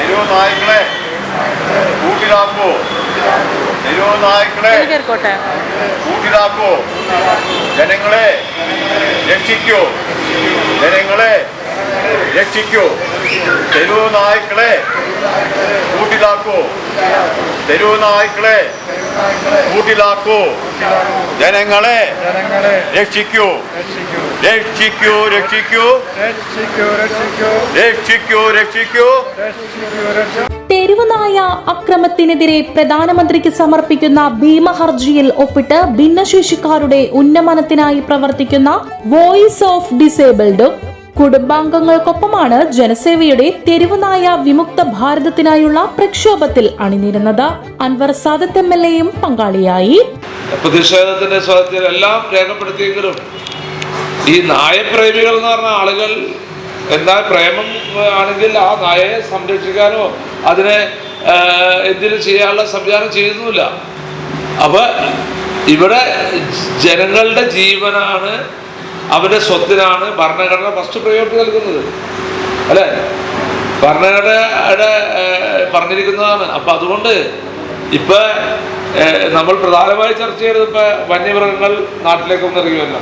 തെരുവ് നായ്ക്കളെ കൂട്ടിലാക്കൂ. തെരുവ് നായ്ക്കളെ കൂട്ടിലാക്കൂ. ജനങ്ങളെ രക്ഷിക്കൂ. ജനങ്ങളെ രക്ഷിക്കൂ. തെരുവുനായ്ക്കളെ കൂട്ടിലാക്കൂ. തെരുവ് കൂട്ടിലാക്കൂ. ജനങ്ങളെ രക്ഷിക്കൂ. രക്ഷിക്കൂ. രക്ഷിക്കൂ രക്ഷിക്കൂ. രക്ഷിക്കൂ തെരുവുനായ അക്രമത്തിനെതിരെ പ്രധാനമന്ത്രിക്ക് സമർപ്പിക്കുന്ന ഭീമഹർജിയിൽ ഒപ്പിട്ട് ഭിന്നശേഷിക്കാരുടെ ഉന്നമനത്തിനായി പ്രവർത്തിക്കുന്ന വോയിസ് ഓഫ് ഡിസേബിൾഡും കുടുംബാംഗങ്ങൾക്കൊപ്പമാണ് ജനസേവയുടെ തെരുവുനായ വിമുക്ത ഭാരതത്തിനായുള്ള പ്രക്ഷോഭത്തിൽ അണിനിരുന്നത്. അൻവർ സാദത്ത് എം എൽ എയും പങ്കാളിയായി. പ്രതിഷേധത്തിന്റെ എല്ലാം രേഖപ്പെടുത്തിയെങ്കിലും ഈ നായപ്രേമികൾ എന്ന് പറഞ്ഞ ആളുകൾ എന്താ പ്രേമം ആണെങ്കിൽ ആ നായയെ സംരക്ഷിക്കാനോ അതിനെ എന്തിനും ചെയ്യാനുള്ള സംവിധാനം ചെയ്യുന്നുമില്ല. അപ്പൊ ഇവിടെ ജനങ്ങളുടെ ജീവനാണ് അവരുടെ സ്വത്തിനാണ് ഭരണഘടന ഫസ്റ്റ് പ്രയോറിറ്റി നൽകുന്നത്. അല്ലേ? ഭരണഘടനയുടെ പറഞ്ഞിരിക്കുന്നതാണ്. അപ്പൊ അതുകൊണ്ട് ഇപ്പൊ നമ്മൾ പ്രധാനമായി ചർച്ച ചെയ്തത് ഇപ്പൊ വന്യമൃഗങ്ങൾ നാട്ടിലേക്ക് ഇറങ്ങിയല്ല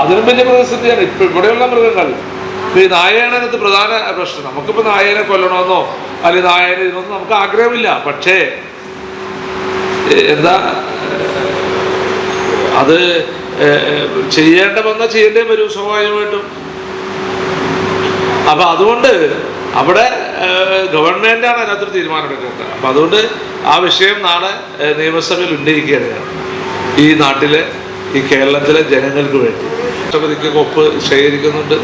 അതിനും വലിയ പ്രതിസന്ധിയാണ്. ഇപ്പൊ ഇവിടെയുള്ള മൃഗങ്ങൾ. ഇപ്പൊ ഈ നായയാണ് പ്രധാന പ്രശ്നം. നമുക്കിപ്പോ നായനെ കൊല്ലണമെന്നോ അല്ലെങ്കിൽ നായനെ ഇതൊന്നും നമുക്ക് ആഗ്രഹമില്ല. പക്ഷേ എന്താ അത് ചെയ്യേണ്ട വന്നാൽ ചെയ്യേണ്ടേ വരും സ്വാഭാവികമായിട്ടും. അപ്പൊ അതുകൊണ്ട് അവിടെ ഗവൺമെന്റാണ് അതിനകത്തൊരു തീരുമാനമെടുക്കുന്നത് അപ്പൊ അതുകൊണ്ട് ആ വിഷയം നാളെ നിയമസഭയിൽ ഉന്നയിക്കുകയാണ് ഞാൻ. ഈ നാട്ടിലെ ഈ കേരളത്തിലെ ജനങ്ങൾക്ക് വേണ്ടി. രാഷ്ട്രപതിക്ക് ഒപ്പ് ശേഖരിക്കുന്നുണ്ട്.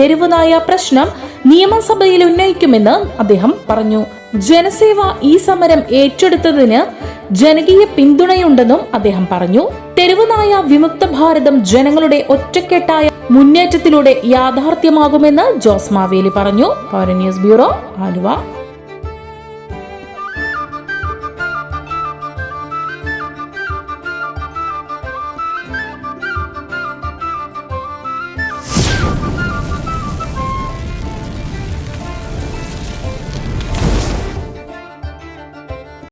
തെരുവുനായ പ്രശ്നം നിയമസഭയിൽ ഉന്നയിക്കുമെന്ന് അദ്ദേഹം പറഞ്ഞു. ജനസേവ ഈ സമരം ഏറ്റെടുത്തതിന് ജനകീയ പിന്തുണയുണ്ടെന്നും അദ്ദേഹം പറഞ്ഞു. തെരുവുനായ വിമുക്ത ഭാരതം ജനങ്ങളുടെ ഒറ്റക്കെട്ടായ മുന്നേറ്റത്തിലൂടെ യാഥാർത്ഥ്യമാകുമെന്ന് ജോസ് മാവേലി പറഞ്ഞു. പൗര ന്യൂസ് ബ്യൂറോ ആലുവ.